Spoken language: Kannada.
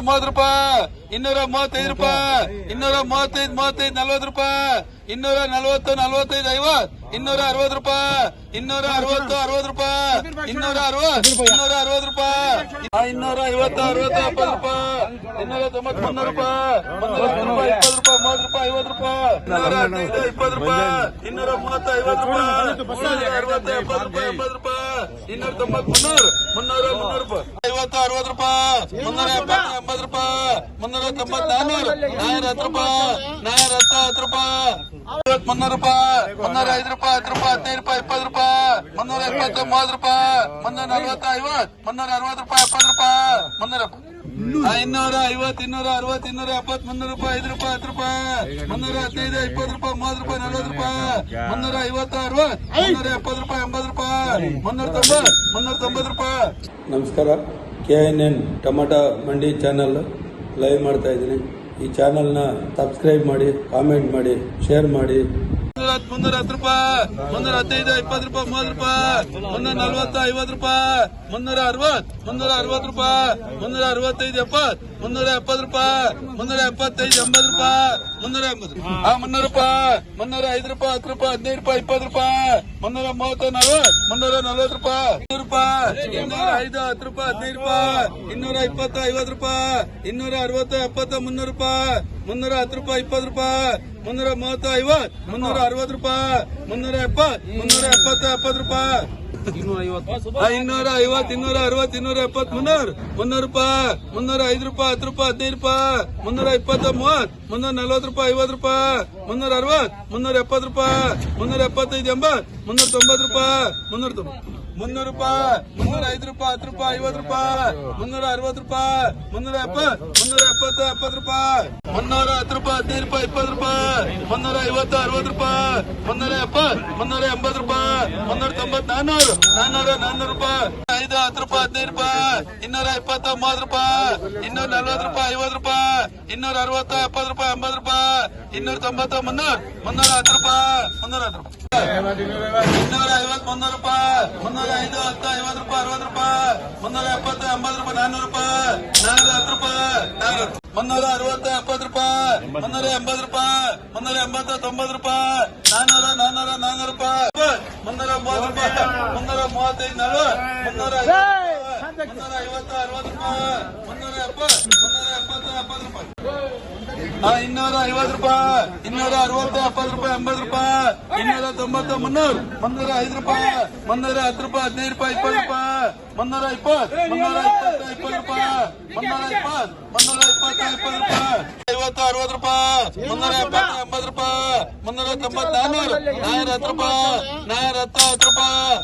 ಮೂವತ್ತು ರೂಪಾಯಿ ಇನ್ನೂರ ಮೂವತ್ತೈದು ರೂಪಾಯಿ ಇನ್ನೂರ ಮೂವತ್ತೈದು ಮೂವತ್ತೈದು ನಲ್ವತ್ತು ರೂಪಾಯಿ ಇನ್ನೂರ ನಲ್ವತ್ತು ನಲ್ವತ್ತೈದು ಐವತ್ ಇನ್ನೂರ ಅರವತ್ತು ರೂಪಾಯಿ ಇನ್ನೂರ ಅರವತ್ತು ಅರವತ್ತು ರೂಪಾಯಿ ಇನ್ನೂರ ಅರವತ್ತು ಇನ್ನೂರ ಅರವತ್ತು ರೂಪಾಯಿ ಇನ್ನೂರ ಐವತ್ತು ಅರವತ್ತು ಎಪ್ಪತ್ತು ರೂಪಾಯಿ ಇನ್ನೂರ ತೊಂಬತ್ತು ಮುನ್ನೂರು ರೂಪಾಯಿ ರೂಪಾಯಿ ಇಪ್ಪತ್ತು ರೂಪಾಯಿ ಮೂವತ್ತು ರೂಪಾಯಿ ಐವತ್ತು ರೂಪಾಯಿ ಇನ್ನೂರ ಹದಿನೈದು ಇಪ್ಪತ್ತು ರೂಪಾಯಿ ಇನ್ನೂರ ಮೂವತ್ತು ಐವತ್ತು ರೂಪಾಯಿ ಅರವತ್ತು ಎಪ್ಪತ್ತು ರೂಪಾಯಿ ಎಂಬತ್ತು ರೂಪಾಯಿ ಇನ್ನೂರ ತೊಂಬತ್ತು ಮುನ್ನೂರು ಮುನ್ನೂರ ಮುನ್ನೂರು ರೂಪಾಯಿ ಐವತ್ತು ಅರವತ್ತು ರೂಪಾಯಿ ಮುನ್ನೂರ ಎಪ್ಪತ್ತು ಎಂಬತ್ತು ರೂಪಾಯಿ ಮುನ್ನೂರ ತೊಂಬತ್ ನಾನ್ನೂರು ನಾನ್ನೂರ ಹತ್ತು ರೂಪಾಯಿ ನಾನ್ನೂರ ಹತ್ತು ಹತ್ತು ರೂಪಾಯಿ ಐವತ್ ಮುನ್ನೂರು ರೂಪಾಯಿ ಮುನ್ನೂರ ಐದು ರೂಪಾಯಿ ಹತ್ತು ರೂಪಾಯಿ ಹದಿನೈದು ರೂಪಾಯಿ ಇಪ್ಪತ್ತು ರೂಪಾಯಿ ಮುನ್ನೂರ ಎಪ್ಪತ್ತು ಮೂವತ್ತು ರೂಪಾಯಿ ಮುನ್ನೂರ ನಲ್ವತ್ತು ಐವತ್ತು. ಮುನ್ನೂರ ಅರವತ್ತು ರೂಪಾಯಿ ಎಪ್ಪತ್ತು ರೂಪಾಯಿ ಮುನ್ನೂರ ಇನ್ನೂರ ಐವತ್ತು ಇನ್ನೂರ ಅರವತ್ತು ಇನ್ನೂರ ಎಪ್ಪತ್ತು ಮುನ್ನೂರು ರೂಪಾಯಿ ಐದು ರೂಪಾಯಿ ಹತ್ತು ರೂಪಾಯಿ ಮುನ್ನೂರ ಹದಿನೈದು ಇಪ್ಪತ್ತು ರೂಪಾಯಿ ಮೂವತ್ತು ರೂಪಾಯಿ ನಲ್ವತ್ತು ರೂಪಾಯಿ ಮುನ್ನೂರ ಐವತ್ತು ಅರವತ್ ಮುನ್ನೂರ ಎಪ್ಪತ್ತು ರೂಪಾಯಿ ಎಂಬತ್ತು ರೂಪಾಯಿ ಮುನ್ನೂರ ತೊಂಬತ್ತು ಮುನ್ನೂರ ತೊಂಬತ್ತು ರೂಪಾಯಿ ನಮಸ್ಕಾರ. ಕೆ ಎನ್ ಎನ್ ಟೊಮಟೊ ಮಂಡಿ ಚಾನಲ್ ಲೈವ್ ಮಾಡ್ತಾ ಇದ್ದೀನಿ. ಈ ಚಾನಲ್ನ ಸಬ್ಸ್ಕ್ರೈಬ್ ಮಾಡಿ ಕಾಮೆಂಟ್ ಮಾಡಿ ಶೇರ್ ಮಾಡಿ. ಹತ್ತು ಮುನ್ನೂರ ಹತ್ತು ರೂಪಾಯಿ, ಮುನ್ನೂರ ಹದಿನೈದು, ಇಪ್ಪತ್ತು ರೂಪಾಯಿ, ಮೂವತ್ತು ರೂಪಾಯಿ, ಮುನ್ನೂರ ನಲ್ವತ್ತು, ಐವತ್ತು ರೂಪಾಯಿ, ಮುನ್ನೂರ ಅರವತ್ತು ಮುನ್ನೂರ ಅರವತ್ತು ರೂಪಾಯಿ, ಮುನ್ನೂರ ಅರವತ್ತೈದು, ಎಪ್ಪತ್ತು, ಮುನ್ನೂರ ಎಪ್ಪತ್ತು ರೂಪಾಯಿ, ಮುನ್ನೂರ ಎಪ್ಪತ್ತೈದು, ಎಂಬತ್ತು ರೂಪಾಯಿ, ಮುನ್ನೂರ ಎಂಬತ್ತು ಆ, ಮುನ್ನೂರು ರೂಪಾಯಿ, ಮುನ್ನೂರ ಐದು ರೂಪಾಯಿ, ಹತ್ತು ರೂಪಾಯಿ, ಹದಿನೈದು ರೂಪಾಯಿ, ಇಪ್ಪತ್ತು ರೂಪಾಯಿ, ಮುನ್ನೂರ ಮೂವತ್ತು, ನಲ್ವತ್ತು, ಮುನ್ನೂರ ನಲ್ವತ್ತು ರೂಪಾಯಿ. ಇನ್ನೂರು ರೂಪಾಯಿ, ಇನ್ನೂರ ಐದು, ಹತ್ತು ರೂಪಾಯಿ, ಹದಿನೈದು ರೂಪಾಯಿ, ಇನ್ನೂರ ಇಪ್ಪತ್ತು, ಐವತ್ತು ರೂಪಾಯಿ, ಇನ್ನೂರ ಅರವತ್ತು, ಎಪ್ಪತ್ತು, ಮುನ್ನೂರು ರೂಪಾಯಿ, ಮುನ್ನೂರ ಹತ್ತು ರೂಪಾಯಿ, ಇಪ್ಪತ್ತು ರೂಪಾಯಿ ಮುನ್ನೂರ ಮೂವತ್ತು ಐವತ್ತು ಮುನ್ನೂರ ಅರವತ್ತು ರೂಪಾಯಿ ಮುನ್ನೂರ ಎಪ್ಪತ್ತು ಮುನ್ನೂರ ಎಪ್ಪತ್ತು ಎಪ್ಪತ್ತು ರೂಪಾಯಿ. ಇನ್ನೂರ ಐವತ್ ಇನ್ನೂರ ಅರವತ್ ಇನ್ನೂರ ಎಪ್ಪತ್ ಮುನ್ನೂರ್. ಮುನ್ನೂರು ರೂಪಾಯಿ ಮುನ್ನೂರ ಐದು ರೂಪಾಯಿ, ಹತ್ತು ರೂಪಾಯಿ, ಹದಿನೈದು ರೂಪಾಯಿ ಮುನ್ನೂರ ಇಪ್ಪತ್ತು ಮೂವತ್ತು ಮುನ್ನೂರ ನಲ್ವತ್ತು ರೂಪಾಯಿ, ಐವತ್ತು ರೂಪಾಯಿ ಮುನ್ನೂರ ಅರವತ್ತು ಮುನ್ನೂರ ಎಪ್ಪತ್ತು ರೂಪಾಯಿ ಮುನ್ನೂರ ಎಪ್ಪತ್ತೈದು ಎಂಬತ್ ಮುನ್ನೂರ ತೊಂಬತ್ತು ರೂಪಾಯಿ ಮುನ್ನೂರ ತೊಂಬತ್ತು ಮುನ್ನೂರು ರೂಪಾಯಿ, ಮುನ್ನೂರ ಐದು ರೂಪಾಯಿ, ಹತ್ತು ರೂಪಾಯಿ, ಐವತ್ತು ರೂಪಾಯಿ, ಮುನ್ನೂರ ಅರವತ್ತು ರೂಪಾಯಿ, ಮುನ್ನೂರ ಎಪ್ಪತ್ತು ಮುನ್ನೂರ ಎಪ್ಪತ್ತು ಎಪ್ಪತ್ತು ರೂಪಾಯಿ. ಮುನ್ನೂರ ಹತ್ತು ರೂಪಾಯಿ, ಹದಿನೈದು ರೂಪಾಯಿ, ಇಪ್ಪತ್ತು ರೂಪಾಯಿ. ಮುನ್ನೂರ ಐವತ್ತು, ಅರವತ್ತು ರೂಪಾಯಿ. ಮುನ್ನೂರ ಎಪ್ಪತ್ತು, ಮುನ್ನೂರ ಎಂಬತ್ತು ರೂಪಾಯಿ. ಮುನ್ನೂರ ತೊಂಬತ್ತು, ನಾನ್ನೂರು. ನಾನ್ನೂರ, ನಾನ್ನೂರು ರೂಪಾಯಿ. ಐದು, ಹತ್ತು ರೂಪಾಯಿ, ಹದಿನೈದು ರೂಪಾಯಿ. ಇನ್ನೂರ ಇಪ್ಪತ್ತು ಮೂವತ್ತು ರೂಪಾಯಿ. ಇನ್ನೂರ ನಲ್ವತ್ತು ರೂಪಾಯಿ, ಐವತ್ತು ರೂಪಾಯಿ. ಇನ್ನೂರ ಅರವತ್ತು, ಎಪ್ಪತ್ತು ರೂಪಾಯಿ, ಎಂಬತ್ತು ರೂಪಾಯಿ. ಇನ್ನೂರ ತೊಂಬತ್ತು, ಮುನ್ನೂರು. ಮುನ್ನೂರ ಹತ್ತು ರೂಪಾಯಿ. ಮುನ್ನೂರ ಹತ್ತು ರೂಪಾಯಿ. ಇನ್ನೂರ ಐವತ್ತು, ಮುನ್ನೂರು ರೂಪಾಯಿ. ಮುನ್ನೂರ ಐದು ಹತ್ತು ಐವತ್ತು ರೂಪಾಯಿ ಅರವತ್ತು ರೂಪಾಯಿ ಮುನ್ನೂರ ಎಪ್ಪತ್ತು ಎಂಬತ್ತು ರೂಪಾಯಿ ನಾನ್ನೂರು ರೂಪಾಯಿ ನಾನ್ನೂರ ಹತ್ತು ರೂಪಾಯಿ ಮುನ್ನೂರ ಅರವತ್ತು ಎಪ್ಪತ್ತು ರೂಪಾಯಿ ಮುನ್ನೂರ ಎಂಬತ್ತು ರೂಪಾಯಿ ಮುನ್ನೂರ ಎಂಬತ್ತು ತೊಂಬತ್ತು ರೂಪಾಯಿ ನಾನ್ನೂರ ನಾನ್ನೂರ ನಾನ್ನೂರು ರೂಪಾಯಿ ಮುನ್ನೂರ ಮೂವತ್ತು ರೂಪಾಯಿ ಮುನ್ನೂರ ಮೂವತ್ತೈದು ನಾಳು ಮುನ್ನೂರ ಮುನ್ನೂರ ಐವತ್ತು ಅರವತ್ತು ರೂಪಾಯಿ ಮುನ್ನೂರ ಎಪ್ಪತ್ತು ಮುನ್ನೂರ ಎಪ್ಪತ್ತು ಎಪ್ಪತ್ತು ರೂಪಾಯಿ ಇನ್ನೂರ ಐವತ್ತು ರೂಪಾಯಿ ಇನ್ನೂರ ಅರವತ್ತು ಎಪ್ಪತ್ತು ರೂಪಾಯಿ ಎಂಬತ್ತು ರೂಪಾಯಿ ಇನ್ನೂರ ತೊಂಬತ್ತು, ಮುನ್ನೂರು. ಮುನ್ನೂರ ಐದು ರೂಪಾಯಿ, ಮುನ್ನೂರ ಹತ್ತು ರೂಪಾಯಿ, ಹದಿನೈದು ರೂಪಾಯಿ, ಇಪ್ಪತ್ತು ರೂಪಾಯಿ, ಮುನ್ನೂರ ಇಪ್ಪತ್ತು ಮುನ್ನೂರ ಇಪ್ಪತ್ತು ಇಪ್ಪತ್ತು ರೂಪಾಯಿ, ಮುನ್ನೂರ ಇಪ್ಪತ್ತು ಮುನ್ನೂರ ಇಪ್ಪತ್ತು ಇಪ್ಪತ್ತು ರೂಪಾಯಿ. ಐವತ್ತು, ಅರವತ್ತು ರೂಪಾಯಿ, ಮುನ್ನೂರ ಎಪ್ಪತ್ತು, ಎಂಬತ್ತು ರೂಪಾಯಿ, ಮುನ್ನೂರ ತೊಂಬತ್ತು ನಾನ್ನೂರು ನಾಯರ ಹತ್ತು ರೂಪಾಯಿ ನಾಯರ ಹತ್ತು ಹತ್ತು ರೂಪಾಯಿ.